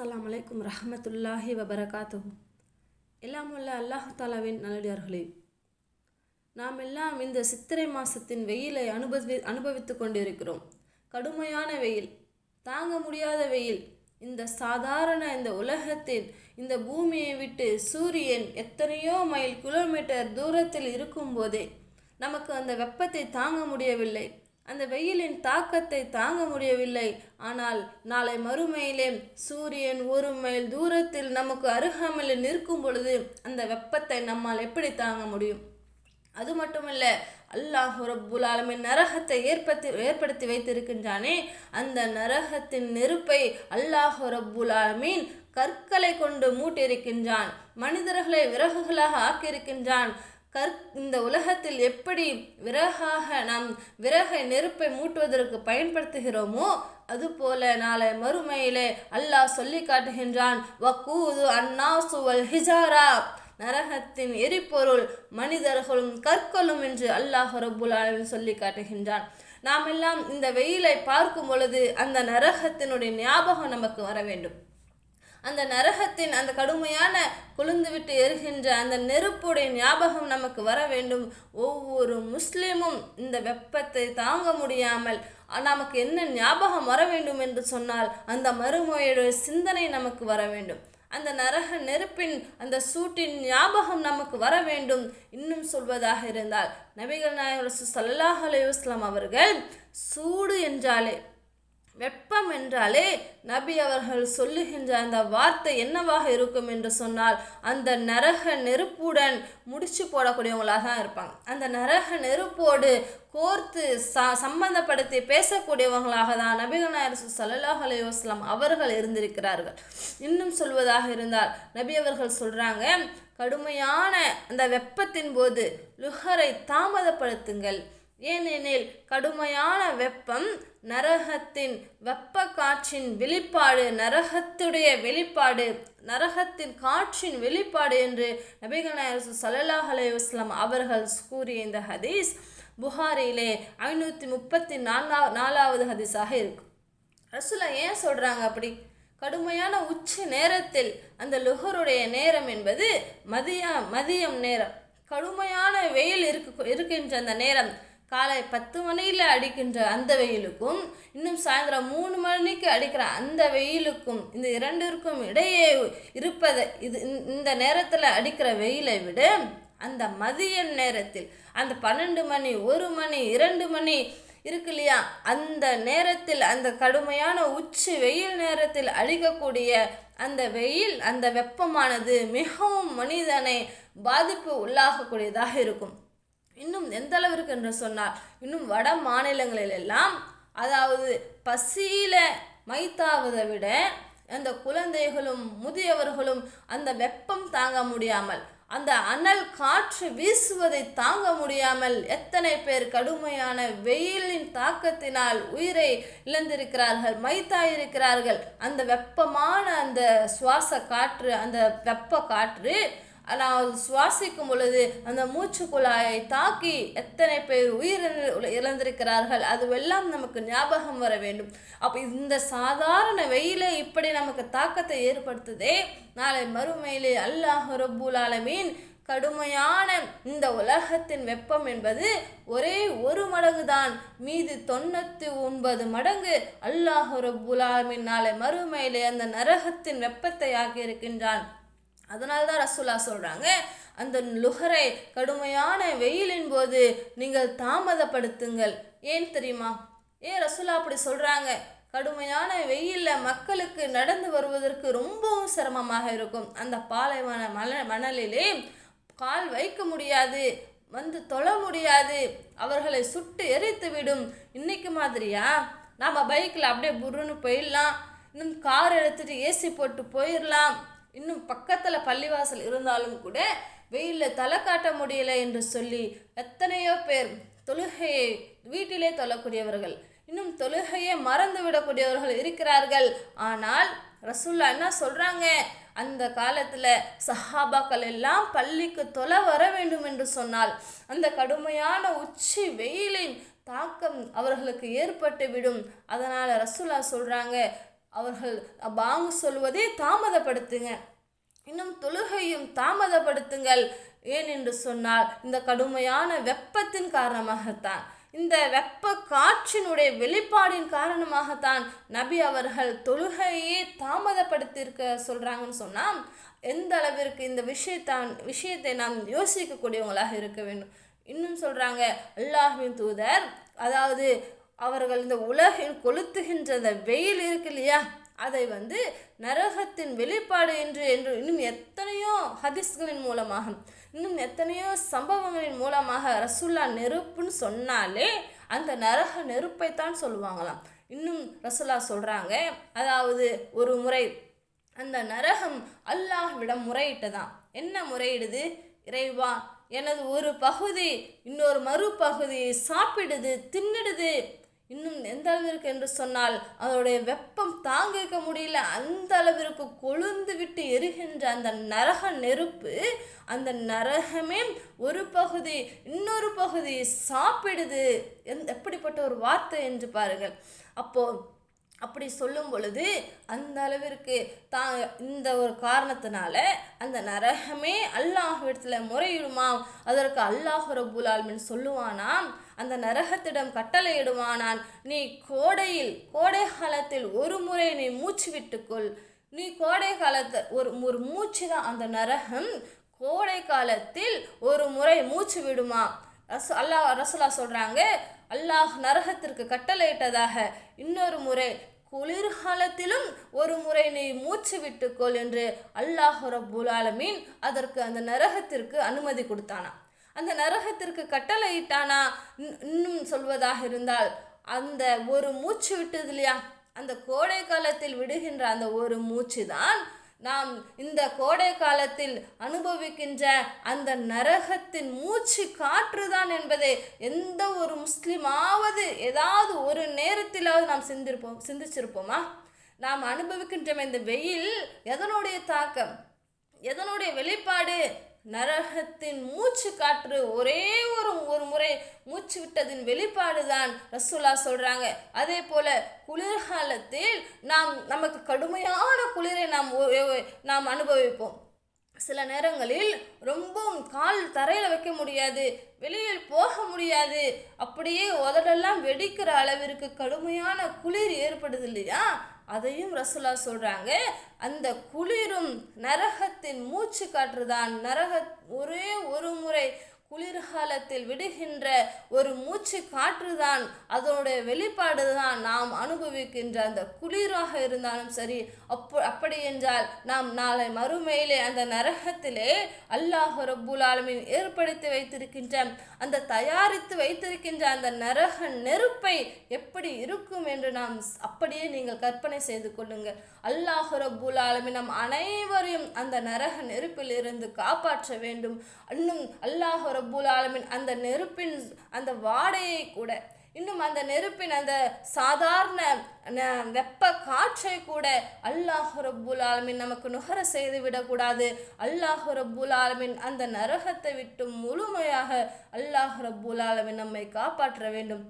அஸ்லாம் அலைக்கும் ரஹமத்துல்லாஹி வபரகாத்துஹு. எல்லாம் உள்ள அல்லாஹு தாலாவின் நல்லடியார்களே நாம் எல்லாம் இந்த சித்திரை மாதத்தின் வெயிலை அனுபவி அனுபவித்து கொண்டிருக்கிறோம். கடுமையான வெயில் தாங்க முடியாத வெயில் இந்த சாதாரண இந்த உலகத்தில் இந்த பூமியை விட்டு சூரியன் எத்தனையோ மைல் கிலோமீட்டர் தூரத்தில் இருக்கும்போதே நமக்கு அந்த வெப்பத்தை தாங்க முடியவில்லை. அந்த வெயிலின் தாக்கத்தை தாங்க முடியவில்லை. ஆனால் நாளை மறுமையிலே சூரியன் ஒரு மைல் தூரத்தில் நமக்கு அருகாமையில் நிற்கும் பொழுது அந்த வெப்பத்தை நம்மால் எப்படி தாங்க முடியும்? அது மட்டுமல்ல அல்லாஹ் ரப்புல் ஆலமின் நரகத்தை ஏற்படுத்தி ஏற்படுத்தி வைத்திருக்கின்றானே. அந்த நரகத்தின் நெருப்பை அல்லாஹ் ரப்புல் கற்களை கொண்டு மூட்டியிருக்கின்றான். மனிதர்களை விறகுகளாக ஆக்கியிருக்கின்றான். கற் இந்த உலகத்தில் எப்படி விறகாக நாம் விறகை நெருப்பை மூட்டுவதற்கு பயன்படுத்துகிறோமோ அதுபோல நாளை மறுமையிலே அல்லாஹ் சொல்லி காட்டுகின்றான் வக்கூது அன்னாசுவல் ஹிஜாரா. நரகத்தின் எரிபொருள் மனிதர்களும் கற்களும் என்று அல்லாஹ் ரப்புல் ஆலமின் சொல்லி காட்டுகின்றான். நாம் எல்லாம் இந்த வெயிலை பார்க்கும் பொழுது அந்த நரகத்தினுடைய ஞாபகம் நமக்கு வர வேண்டும். அந்த நரகத்தின் அந்த கடுமையான குளிந்துவிட்டு எரிகின்ற அந்த நெருப்புடைய ஞாபகம் நமக்கு வர வேண்டும். ஒவ்வொரு முஸ்லீமும் இந்த வெப்பத்தை தாங்க முடியாமல் நமக்கு என்ன ஞாபகம் வர வேண்டும் என்று சொன்னால் அந்த மறுமொழியுடைய சிந்தனை நமக்கு வர வேண்டும். அந்த நரக நெருப்பின் அந்த சூட்டின் ஞாபகம் நமக்கு வர வேண்டும். இன்னும் சொல்வதாக இருந்தால் நபிகள் நாயகம் சல்லாஹ் அலையுஸ்லாம் அவர்கள் சூடு என்றாலே வெப்பம் என்றாலே நபி அவர்கள் சொல்லுகின்ற அந்த வார்த்தை என்னவாக இருக்கும் என்று சொன்னால் அந்த நரக நெருப்புடன் முடிச்சு போடக்கூடியவங்களாக தான் இருப்பாங்க. அந்த நரக நெருப்போடு கோர்த்து ச சம்பந்தப்படுத்தி பேசக்கூடியவங்களாக தான் நபிகள் நாயர் சல்லாஹ் அலைவாஸ்லாம் அவர்கள் இருந்திருக்கிறார்கள். இன்னும் சொல்வதாக இருந்தால் நபி அவர்கள் சொல்கிறாங்க கடுமையான அந்த வெப்பத்தின் போது லுஹரை தாமதப்படுத்துங்கள். ஏனெனில் கடுமையான வெப்பம் நரகத்தின் வெப்ப காற்றின் வெளிப்பாடு நரகத்துடைய வெளிப்பாடு நரகத்தின் காற்றின் வெளிப்பாடு என்று நபிகள் நாயர் சல்லாஹ் அலைவாஸ்லாம் அவர்கள் கூறிய இந்த ஹதீஸ் புகாரிலே ஐநூற்றி முப்பத்தி நான்கா நாலாவது ஹதீஸாக இருக்கு ரசுல்லா ஏன் சொல்கிறாங்க அப்படி? கடுமையான உச்ச நேரத்தில் அந்த லுகருடைய நேரம் என்பது மதிய மதியம் நேரம். கடுமையான வெயில் இருக்கு இருக்கின்ற அந்த நேரம். காலை பத்து மணியில் அடிக்கின்ற அந்த வெயிலுக்கும் இன்னும் சாயந்தரம் மூணு மணிக்கு அடிக்கிற அந்த வெயிலுக்கும் இந்த இரண்டிற்கும் இடையே இருப்பதை இது இந்த நேரத்தில் அடிக்கிற வெயிலை விட அந்த மதிய நேரத்தில் அந்த பன்னெண்டு மணி ஒரு மணி இரண்டு மணி இருக்கு இல்லையா? அந்த நேரத்தில் அந்த கடுமையான உச்சி வெயில் நேரத்தில் அடிக்கக்கூடிய அந்த வெயில் அந்த வெப்பமானது மிகவும் மனிதனை பாதிப்பு உள்ளாகக்கூடியதாக இருக்கும். இன்னும் எந்த அளவிற்கு என்று சொன்னால் இன்னும் வட மாநிலங்களிலெல்லாம் அதாவது பசியில் மைத்தாவதை விட அந்த குழந்தைகளும் முதியவர்களும் அந்த வெப்பம் தாங்க முடியாமல் அந்த அனல் காற்று வீசுவதை தாங்க முடியாமல் எத்தனை பேர் கடுமையான வெயிலின் தாக்கத்தினால் உயிரை இழந்திருக்கிறார்கள் மைத்தாயிருக்கிறார்கள் அந்த வெப்பமான அந்த சுவாச காற்று அந்த வெப்ப காற்று நான் சுவாசிக்கும் பொழுது அந்த மூச்சு குழாயை தாக்கி எத்தனை பேர் உயிர் இழந்திருக்கிறார்கள் அதுவெல்லாம் நமக்கு ஞாபகம் வர வேண்டும். அப்போ இந்த சாதாரண வெயிலே இப்படி நமக்கு தாக்கத்தை ஏற்படுத்துதே நாளை மறுமையிலே அல்லாஹ் ரப்புல் ஆலமீன் கடுமையான இந்த உலகத்தின் வெப்பம் என்பது ஒரே ஒரு மடங்கு தான் மீது தொண்ணூற்றி ஒன்பது மடங்கு அல்லாஹ் ரப்புல் ஆலமீன் நாளை மறுமையிலே அந்த நரகத்தின் வெப்பத்தை ஆக்கியிருக்கின்றான். அதனால தான் ரசூலா சொல்கிறாங்க அந்த லுகரை கடுமையான வெயிலின் போது நீங்கள் தாமதப்படுத்துங்கள். ஏன் தெரியுமா? ஏன் ரசூலா அப்படி சொல்கிறாங்க கடுமையான வெயிலில் மக்களுக்கு நடந்து வருவதற்கு ரொம்பவும் சிரமமாக இருக்கும். அந்த பாலைவன மல மணலிலே கால் வைக்க முடியாது வந்து தொழ முடியாது அவர்களை சுட்டு எரித்து விடும். இன்னைக்கு மாதிரியா? நாம் பைக்கில் அப்படியே புருன்னு போயிடலாம் இன்னும் கார் எடுத்துகிட்டு ஏசி போட்டு போயிடலாம் இன்னும் பக்கத்தில் பள்ளிவாசல் இருந்தாலும் கூட வெயிலில் தலை காட்ட முடியலை என்று சொல்லி எத்தனையோ பேர் தொழுகையை வீட்டிலே தொழக்கூடியவர்கள் இன்னும் தொழுகையை மறந்து விடக்கூடியவர்கள் இருக்கிறார்கள். ஆனால் ரசூல்லா என்ன சொல்கிறாங்க அந்த காலத்தில் சஹாபாக்கள் எல்லாம் பள்ளிக்கு தொலை வர வேண்டும் என்று சொன்னால் அந்த கடுமையான உச்சி வெயிலின் தாக்கம் அவர்களுக்கு ஏற்பட்டு விடும். அதனால் ரசுல்லா சொல்கிறாங்க அவர்கள் பாங்கு சொல்வதை தாமதப்படுத்துங்க. இன்னும் தொழுகையும் தாமதப்படுத்துங்கள் ஏன் என்று சொன்னால் இந்த கடுமையான வெப்பத்தின் காரணமாகத்தான். இந்த வெப்ப காற்றினுடைய வெளிப்பாடின் காரணமாகத்தான் நபி அவர்கள் தொழுகையே தாமதப்படுத்தியிருக்க சொல்கிறாங்கன்னு சொன்னால் எந்த அளவிற்கு இந்த விஷயத்தான் விஷயத்தை நாம் யோசிக்கக்கூடியவங்களாக இருக்க வேண்டும். இன்னும் சொல்கிறாங்க அல்லாஹ்வின் தூதர் அதாவது அவர்கள் இந்த உலகில் கொளுத்துகின்ற அந்த வெயில் இருக்கு இல்லையா? அதை வந்து நரகத்தின் வெளிப்பாடு என்று என்று இன்னும் எத்தனையோ ஹதீஸ்களின் மூலமாக இன்னும் எத்தனையோ சம்பவங்களின் மூலமாக ரசுல்லா நெருப்புன்னு சொன்னாலே அந்த நரக நெருப்பைத்தான் சொல்லுவாங்களாம். இன்னும் ரசுல்லா சொல்கிறாங்க அதாவது ஒரு முறை அந்த நரகம் அல்லாஹ்விடம் முறையிட்டதாம். என்ன முறையிடுது? இறைவா எனது ஒரு பகுதி இன்னொரு மறுபகுதியை சாப்பிடுது தின்னுடுது. இன்னும் எந்த அளவிற்கு என்று சொன்னால் அதனுடைய வெப்பம் தாங்கிக்க முடியல. அந்த அளவிற்கு கொழுந்து விட்டு எரிகின்ற அந்த நரக நெருப்பு அந்த நரகமே ஒரு பகுதி இன்னொரு பகுதி சாப்பிடுது. எந் எப்படிப்பட்ட ஒரு வார்த்தை என்று பாருங்கள். அப்போ அப்படி சொல்லும் பொழுது அந்த அளவிற்கு தா இந்த ஒரு காரணத்தினால அந்த நரகமே அல்லாஹ் இடத்துல முறையிடுமாம். அதற்கு அல்லாஹ் ரபுல் ஆல்மின் சொல்லுவானாம் அந்த நரகத்திடம் கட்டளையிடுவானான் நீ கோடையில் கோடை காலத்தில் ஒரு முறை நீ மூச்சு விட்டுக்கொள் நீ கோடை காலத்து ஒரு ஒரு மூச்சு தான் அந்த நரகம். கோடை காலத்தில் ஒரு முறை மூச்சு விடுமா? ரசு அல்லாஹ் ரசுலா சொல்கிறாங்க அல்லாஹ் நரகத்திற்கு கட்டளையிட்டதாக. இன்னொரு முறை குளிர்காலத்திலும் ஒரு முறை நீ மூச்சு விட்டுக்கொள் என்று அல்லாஹ் ரப்புல் ஆலமீன் அதற்கு அந்த நரகத்திற்கு அனுமதி கொடுத்தானா அந்த நரகத்திற்கு கட்டளையிட்டானா? இன்- இன்னும் சொல்வதாக இருந்தால் அந்த ஒரு மூச்சு விட்டது இல்லையா? அந்த கோடை காலத்தில் விடுகின்ற அந்த ஒரு மூச்சு தான் நாம் இந்த கோடை காலத்தில் அனுபவிக்கின்ற அந்த நரகத்தின் மூச்சு காற்றுதான் என்பதை எந்த ஒரு முஸ்லீமாவது ஏதாவது ஒரு நேரத்திலாவது நாம் சிந்திருப்போம் சிந்திச்சிருப்போமா? நாம் அனுபவிக்கின்ற இந்த வெயில் எதனுடைய தாக்கம்? எதனுடைய வெளிப்பாடு? நரகத்தின் மூச்சு காற்று ஒரே ஒரு ஒரு முறை மூச்சு விட்டதின் வெளிப்பாடு தான் ரசூலா சொல்கிறாங்க அதே போல் குளிர்காலத்தில் நாம் நமக்கு கடுமையான குளிரை நாம் நாம் அனுபவிப்போம். சில நேரங்களில் ரொம்பவும் கால் தரையில் வைக்க முடியாது வெளியில் போக முடியாது. அப்படியே உதடெல்லாம் வெடிக்கிற அளவிற்கு கடுமையான குளிர் ஏற்படுது இல்லையா? அதையும் ரசுல்லா சொல்கிறாங்க அந்த குளிரும் நரகத்தின் மூச்சு காற்று தான் நரக ஒரே ஒரு முறை குளிர்காலத்தில் விடுகின்ற ஒரு மூச்சு காற்றுதான் அதனுடைய வெளிப்பாடு தான் நாம் அனுபவிக்கின்ற அந்த குளிராக இருந்தாலும் சரி. அப்போ அப்படி என்றால் நாம் நாளை மறுமையிலே அந்த நரகத்திலே அல்லாஹ் ரப்புல் ஆலமின் ஏற்படுத்தி வைத்திருக்கின்ற அந்த தயாரித்து வைத்திருக்கின்ற அந்த நரக நெருப்பை எப்படி இருக்கும் என்று நாம் அப்படியே நீங்கள் கற்பனை செய்து கொள்ளுங்கள். அல்லாஹ் ரப்புல் ஆலமின் நம் அனைவரையும் அந்த நரக நெருப்பில் இருந்து காப்பாற்ற வேண்டும். இன்னும் அல்லாஹ் ரப்புல் ஆலமின் அந்த நெருப்பின் அந்த வாடையை கூட இன்னும் அந்த நெருப்பின் அந்த சாதாரண ந- வெப்ப காற்றை கூட அல்லாஹ் ரப்புல் ஆலமின் நமக்கு நுகர செய்து விடக்கூடாது. அல்லாஹ் ரப்புல் ஆலமின் அந்த நரகத்தை விட்டு முழுமையாக அல்லாஹ் ரப்புல் ஆலமின் நம்மை காப்பாற்ற வேண்டும்.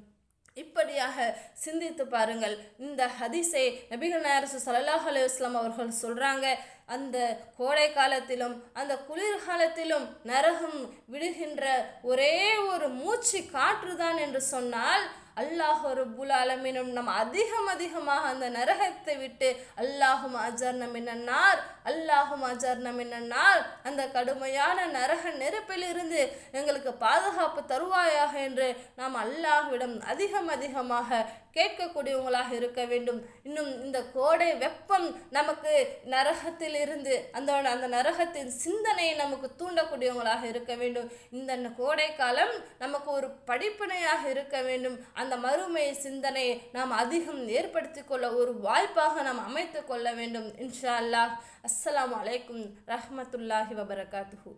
இப்படியாக சிந்தித்து பாருங்கள். இந்த ஹதிசை நபிகள் நாயரசு சல்லாஹ் அலுவலாம் அவர்கள் சொல்கிறாங்க அந்த கோடை காலத்திலும் அந்த குளிர்காலத்திலும் நரகம் விடுகின்ற ஒரே ஒரு மூச்சு காற்றுதான் என்று சொன்னால் அல்லாஹ் ரப்புல் அலமினும் நம் அதிகம் அதிகமாக அந்த நரகத்தை விட்டு அல்லாஹும் அஜர்ன மின்னன்னார் அல்லாஹும் அஜர்ன மின்னன்னார் அந்த கடுமையான நரக நெருப்பிலிருந்து எங்களுக்கு பாதுகாப்பு தருவாயாக என்று நாம் அல்லாஹ்விடம் அதிகம் அதிகமாக கேட்கக்கூடியவங்களாக இருக்க வேண்டும். இன்னும் இந்த கோடை வெப்பம் நமக்கு நரகத்தில் இருந்து அந்த அந்த நரகத்தின் சிந்தனையை நமக்கு தூண்டக்கூடியவங்களாக இருக்க வேண்டும். இந்த கோடை காலம் நமக்கு ஒரு படிப்பினையாக இருக்க வேண்டும். அந்த மறுமை சிந்தனையை நாம் அதிகம் ஏற்படுத்தி கொள்ள ஒரு வாய்ப்பாக நாம் அமைத்து கொள்ள வேண்டும். இன்ஷா அல்லாஹ். அஸ்லாம் அலைக்கும் ரஹமத்துல்லாஹி வபரகாத்துஹு.